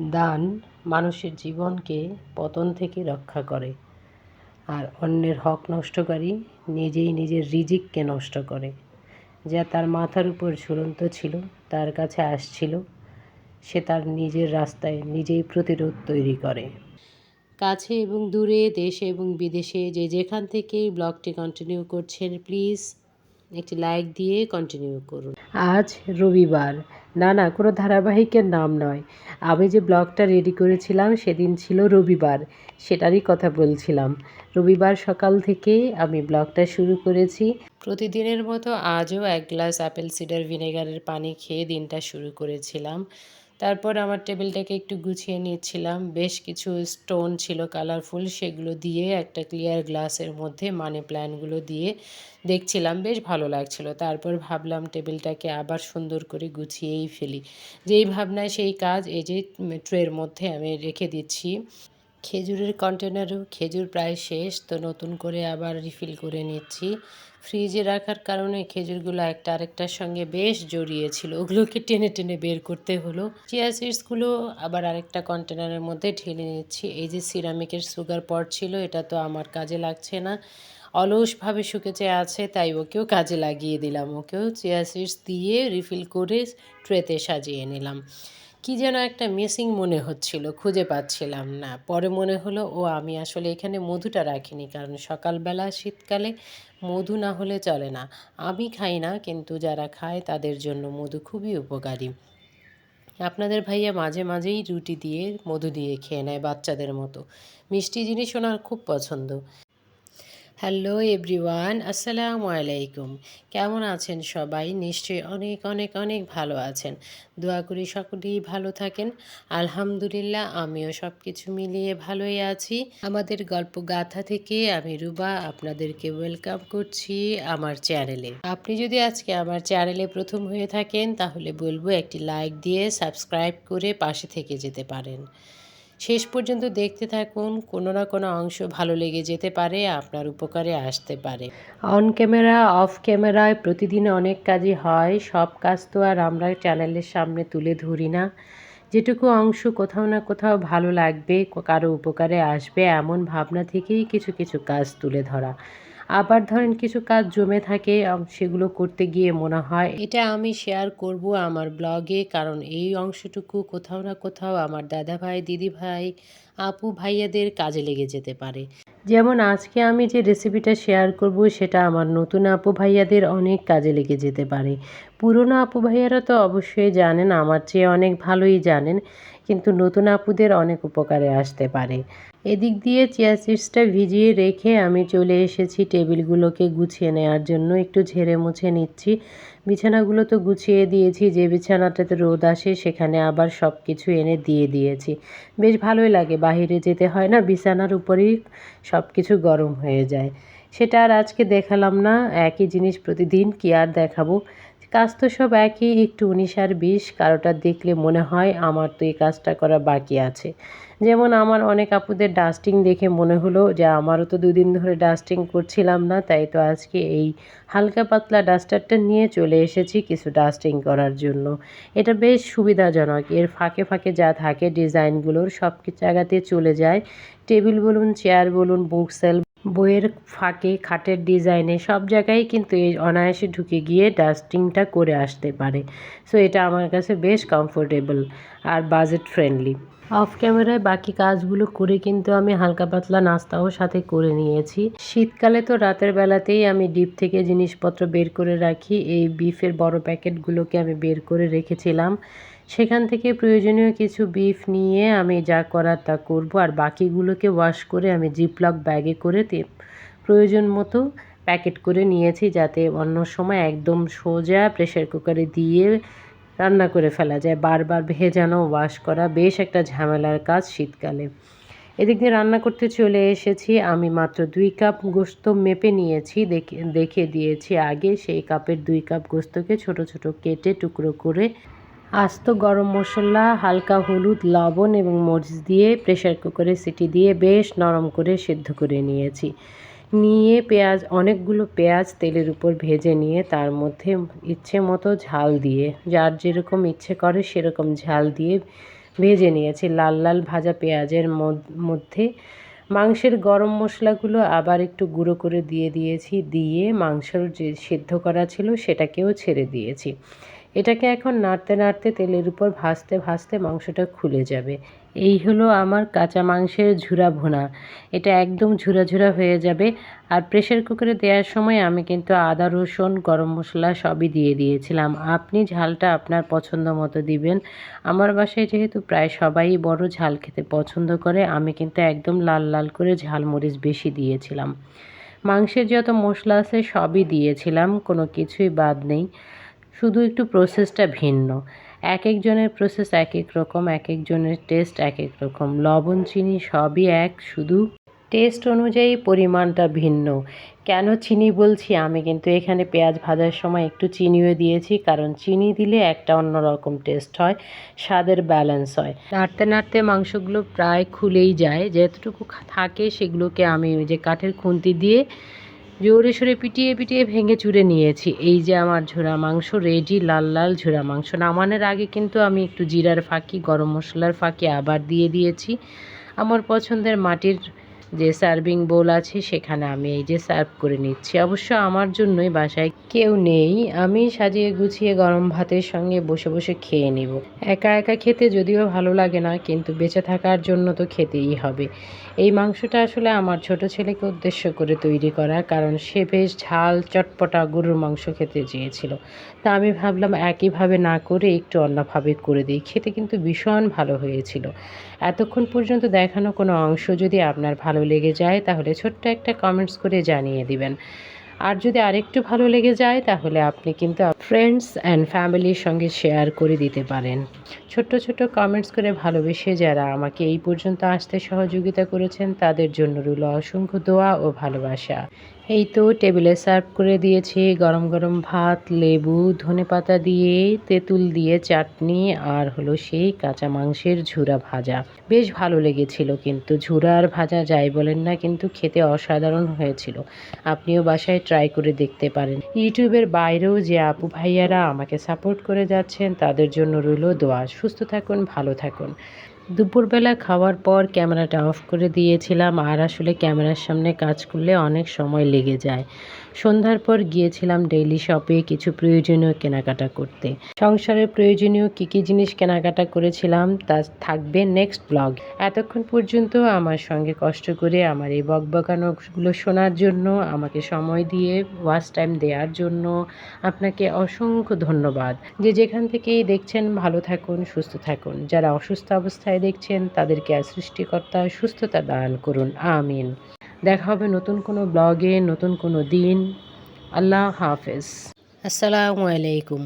দান মানুষের জীবনকে পতন থেকে রক্ষা করে আর অন্যের হক নষ্টকারী নিজেই নিজের রিজিককে নষ্ট করে। যা তার মাথার উপর ঝুলন্ত ছিল, তার কাছে আসছিল, সে তার নিজের রাস্তায় নিজেই প্রতিরোধ তৈরি করে। কাছে এবং দূরে, দেশে এবং বিদেশে যে যেখান থেকে ব্লগটি কন্টিনিউ করছেন প্লিজ একটি লাইক দিয়ে কন্টিনিউ করুন। আজ রবিবার। না না কোনো ধারাবাহিকের নাম নয়। আমি যে ব্লগটা রেডি করেছিলাম সেদিন ছিল রবিবার সেটারই কথা বলছিলাম। রবিবার সকাল থেকে আমি ব্লগটা শুরু করেছি। প্রতিদিনের মতো আজও এক গ্লাস অ্যাপেল সিডার ভিনেগারের পানি খেয়ে দিনটা শুরু করেছিলাম। তারপর আমার টেবিলটাকে একটু গুছিয়ে নিচ্ছিলাম। বেশ কিছু স্টোন ছিল কালারফুল, সেগুলো দিয়ে একটা ক্লিয়ার গ্লাসের মধ্যে মানে প্ল্যানগুলো দিয়ে দেখছিলাম, বেশ ভালো লাগছিল। তারপর ভাবলাম টেবিলটাকে আবার সুন্দর করে গুছিয়েই ফেলি। যেই ভাবনায় সেই কাজ, এই যে ট্রের মধ্যে আমি রেখে দিচ্ছি। খেজুরের কন্টেনারও খেজুর প্রায় শেষ, তো নতুন করে আবার রিফিল করে নিচ্ছি। ফ্রিজে রাখার কারণে খেজুরগুলো একটা আরেকটার সঙ্গে বেশ জড়িয়েছিল, ওগুলোকে টেনে টেনে বের করতে হলো। চিয়া সিডসগুলো আবার আরেকটা কন্টেনারের মধ্যে ঢেলে নিচ্ছি। এই যে সিরামিকের সুগার পট ছিল, এটা তো আমার কাজে লাগছে না। অলসভাবে শুকেছে আছে, তাই ওকেও কাজে লাগিয়ে দিলাম। ওকেও চিয়া সিডস দিয়ে রিফিল করে ট্রেতে সাজিয়ে নিলাম। কি যেন একটা মিসিং মনে হচ্ছিল, খুঁজে পাচ্ছিলাম না। পরে মনে হলো, ও, আমি আসলে এখানে মধুটা রাখিনি, কারণ সকালবেলা শীতকালে মধু না হলে চলে না। আমি খাই না, কিন্তু যারা খায় তাদের জন্য মধু খুবই উপকারী। আপনাদের ভাইয়া মাঝে মাঝেই রুটি দিয়ে মধু দিয়ে খেয়ে নেয় বাচ্চাদের মতো। মিষ্টি জিনিস ওনার খুব পছন্দ। হ্যালো এভরিওয়ান, আসসালামু আলাইকুম। কেমন আছেন সবাই? নিশ্চয়ই অনেক অনেক অনেক ভালো আছেন। দোয়া করি সকলেই ভালো থাকেন। আলহামদুলিল্লাহ, আমিও সব কিছু মিলিয়ে ভালোই আছি। আমাদের গল্প গাথা থেকে আমি রুবা আপনাদেরকে ওয়েলকাম করছি আমার চ্যানেলে। আপনি যদি আজকে আমার চ্যানেলে প্রথম হয়ে থাকেন, তাহলে বলব একটি লাইক দিয়ে সাবস্ক্রাইব করে পাশে থেকে যেতে পারেন। শেষ পর্যন্ত দেখতে থাকুন, কোনো না কোনো অংশ ভালো লেগে যেতে পারে, আপনার উপকারে আসতে পারে। অন ক্যামেরা, অফ ক্যামেরায় প্রতিদিন অনেক কাজই হয়, সব কাজ তো আর আমরা চ্যানেলের সামনে তুলে ধরি না। যেটুকু অংশ কোথাও না কোথাও ভালো লাগবে, কারও উপকারে আসবে, এমন ভাবনা থেকেই কিছু কিছু কাজ তুলে ধরা। আবার ধরেন কিছু কাজ জমে থাকে সেগুলো করতে গিয়ে মনে হয়। এটা আমি শেয়ার করব আমার ব্লগে কারণ এই অংশটুকু কোথাও না কোথাও আমার দাদা ভাই দিদি ভাই আপু ভাইয়াদের কাজে লেগে যেতে পারে। যেমন আজকে আমি যে রেসিপিটা শেয়ার করব, সেটা আমার নতুন আপু ভাইয়াদের অনেক কাজে লেগে যেতে পারে। পুরনো আপু ভাইয়ারা তো অবশ্যই জানেন, আমার চেয়ে অনেক ভালোই জানেন, কিন্তু নতুন আপুদের অনেক উপকারে আসতে পারে। এদিক দিয়ে চিয়া সিডসটা ভিজিয়ে রেখে আমি চলে এসেছি টেবিলগুলোকে গুছিয়ে নেওয়ার জন্য। একটু ঝেড়ে মুছে নিচ্ছি। বিছানাগুলো তো গুছিয়ে দিয়েছি, যে বিছানাটাতে রোদ আসে সেখানে আবার সব কিছু এনে দিয়ে দিয়েছি। বেশ ভালোই লাগে, বাহিরে যেতে হয় না, বিছানার উপরেই সব কিছু গরম হয়ে যায়। সেটা আর আজকে দেখালাম না, একই জিনিস প্রতিদিন কি আর দেখাবো? কাজ তো সব একই, একটু উনিশ আর বিশ, কারোটা দেখলে মনে হয় আমার তো এই কাজটা করা বাকি আছে। যেমন আমার অনেক আপুদের ডাস্টিং দেখে মনে হলো যে, আমারও তো দুদিন ধরে ডাস্টিং করছিলাম না, তাই তো আজকে এই হালকা পাতলা ডাস্টারটা নিয়ে চলে এসেছি কিছু ডাস্টিং করার জন্য। এটা বেশ সুবিধাজনক, এর ফাঁকে ফাঁকে যা থাকে ডিজাইনগুলোর সব জায়গাতে চলে যায়। টেবিল বলুন চেয়ার বলুন বুক সেল বইয়ের ফাঁকে, খাটের ডিজাইনে সব জায়গায় কিন্তু এই অনায়াসে ঢুকে গিয়ে ডাস্টিংটা করে আসতে পারে। সো এটা আমার কাছে বেশ কমফোর্টেবল আর বাজেট ফ্রেন্ডলি অফ ক্যামেরায় বাকি কাজগুলো করে কিন্তু আমি হালকা পাতলা নাস্তাও সাথে করে নিয়েছি। শীতকালে তো রাতের বেলাতেই আমি ডিপ থেকে জিনিসপত্র বের করে রাখি। এই বিফের বড় প্যাকেটগুলোকে আমি বের করে রেখেছিলাম। সেখান থেকে প্রয়োজনীয় কিছু বিফ নিয়ে আমি যা করার তা করব, আর বাকিগুলোকে ওয়াশ করে আমি জিপলক ব্যাগে করে প্রয়োজন মতো প্যাকেট করে নিয়েছি, যাতে অন্য সময় একদম সোজা প্রেশার কুকারে দিয়ে রান্না করে ফেলা যায়। বারবার ভেজানো ওয়াশ করা বেশ একটা ঝামেলার কাজ শীতকালে। এদিক দিয়ে রান্না করতে চলে এসেছি। আমি মাত্র দুই কাপ গোস্ত মেপে নিয়েছি, দেখে দেখে দিয়েছি আগে। সেই কাপের দুই কাপ গোস্তকে ছোট ছোট কেটে টুকরো করে আস্ত গরম মশলা, হালকা হলুদ, লবণ এবং মরিচ দিয়ে প্রেশার কুকারে সিটি দিয়ে বেশ নরম করে সিদ্ধ করে নিয়েছি। নিয়ে পেঁয়াজ, অনেকগুলো পেঁয়াজ তেলের উপর ভেজে নিয়ে তার মধ্যে ইচ্ছে মতো ঝাল দিয়ে, যার যেরকম ইচ্ছে করে সেরকম ঝাল দিয়ে ভেজে নিয়েছি। লাল লাল ভাজা পেঁয়াজের মধ্যে মাংসের গরম মশলাগুলো আবার একটু গুঁড়ো করে দিয়ে দিয়েছি, দিয়ে মাংসর যে সিদ্ধ করা ছিল সেটাকেও ছেড়ে দিয়েছি। এটাকে এখন নাড়তে নাড়তে তেলের উপর ভাজতে ভাজতে মাংসটা খুলে যাবে। এই হলো আমার কাঁচা মাংসের ঝুরা ভুনা। এটা একদম ঝুরা ঝুরা হয়ে যাবে আর প্রেশার কুকারে দেওয়ার সময় আমি কিন্তু আদা, রসুন, গরম মশলা সবই দিয়ে দিয়েছিলাম। আপনি ঝালটা আপনার পছন্দ মতো দিবেন। আমার বাসায় যেহেতু প্রায় সবাই বড় ঝাল খেতে পছন্দ করে, আমি কিন্তু একদম লাল লাল করে ঝালমরিচ বেশি দিয়েছিলাম। মাংসের যত মশলা আছে সবই দিয়েছিলাম, কোনো কিছুই বাদ নেই। শুধু একটু প্রসেসটা ভিন্ন। এক একজনের প্রসেস এক এক রকম, এক একজনের টেস্ট এক এক রকম। লবণ, চিনি সবই এক, শুধু টেস্ট অনুযায়ী পরিমাণটা ভিন্ন। কেন চিনি বলছি? আমি কিন্তু এখানে পেঁয়াজ ভাজার সময় একটু চিনিও দিয়েছি, কারণ চিনি দিলে একটা অন্যরকম টেস্ট হয়, স্বাদের ব্যালেন্স হয়। নাড়তে নাড়তে মাংসগুলো প্রায় খুলেই যায়। যেতটুকু থাকে সেগুলোকে আমি ওই যে কাঠের খুন্তি দিয়ে জোরে সোরে পিটিয়ে পিটিয়ে ভেঙে চুরে নিয়েছি। এই যে আমার ঝোড়া মাংস, রেডি লাল লাল ঝোড়া মাংস। নামানোর আগে কিন্তু আমি একটু জিরার ফাঁকি, গরম মশলার ফাঁকি আবার দিয়ে দিয়েছি। আমার পছন্দের মাটির যে সার্ভিং বোল আছে সেখানে আমি এই যে সার্ভ করে নিচ্ছি। অবশ্য আমার জন্যই বাসায় কেউ নেই। আমি সাজিয়ে গুছিয়ে গরম ভাতের সঙ্গে বসে বসে খেয়ে নিব। একা একা খেতে যদিও ভালো লাগে না, কিন্তু বেঁচে থাকার জন্য তো খেতেই হবে। এই মাংসটা আসলে আমার ছোট ছেলেকে উদ্দেশ্য করে তৈরি করা, কারণ সে বেশ ঝাল, চটপটা গরুর মাংস খেতে চেয়েছিল। তা আমি ভাবলাম একইভাবে না করে একটু অন্যভাবে করে দিই। খেতে কিন্তু ভীষণ ভালো হয়েছিল। এতক্ষণ পর্যন্ত দেখানো কোনো অংশ যদি আপনার ভালো লেগে যায়, তাহলে ছোট্ট একটা কমেন্টস করে জানিয়ে দিবেন। আর যদি আরেকটু ভালো লেগে যায়, তাহলে আপনি কিন্তু ফ্রেন্ডস অ্যান্ড ফ্যামিলির সঙ্গে শেয়ার করে দিতে পারেন। ছোট্ট ছোট্ট কমেন্টস করে ভালোবেসে যারা আমাকে এই পর্যন্ত আসতে সহযোগিতা করেছেন, তাদের জন্য রইল অসংখ্য দোয়া ও ভালোবাসা। এই তো টেবিলে সার্ভ করে দিয়েছি, গরম গরম ভাত, লেবু ধনেপাতা দিয়ে, তেঁতুল দিয়ে চাটনি, আর হলো সেই কাঁচা মাংসের ঝুরা ভাজা। বেশ ভালো লেগেছিল কিন্তু, ঝুরা আর ভাজা যাই বলেন না কিন্তু খেতে অসাধারণ হয়েছিল। আপনিও বাসায় ট্রাই করে দেখতে পারেন। ইউটিউবের বাইরেও যে আপু ভাইয়ারা আমাকে সাপোর্ট করে যাচ্ছেন, তাদের জন্য রইল দোয়া। সুস্থ থাকুন, ভালো থাকুন। দুপুরবেলা খাওয়ার পর ক্যামেরাটা অফ করে দিয়েছিলাম, আর আসলে ক্যামেরার সামনে কাজ করলে অনেক সময় লেগে যায়। সন্ধ্যার পর গিয়েছিলাম ডেইলি শপে কিছু প্রয়োজনীয় কেনাকাটা করতে। সংসারের প্রয়োজনীয় কী কী জিনিস কেনাকাটা করেছিলাম তা থাকবে নেক্সট ব্লগ এতক্ষণ পর্যন্ত আমার সঙ্গে কষ্ট করে আমার এই বকবকানোগুলো শোনার জন্য, আমাকে সময় দিয়ে ওয়াচ টাইম দেওয়ার জন্য আপনাকে অসংখ্য ধন্যবাদ। যে যেখান থেকেই দেখছেন, ভালো থাকুন, সুস্থ থাকুন। যারা অসুস্থ অবস্থায় দেখছেন, তাদেরকে আর সৃষ্টিকর্তা সুস্থতা দান করুন। আমিন। দেখা হবে নতুন কোনো ব্লগে নতুন কোনো দিন। আল্লাহ হাফেজ। আসসালামু আলাইকুম।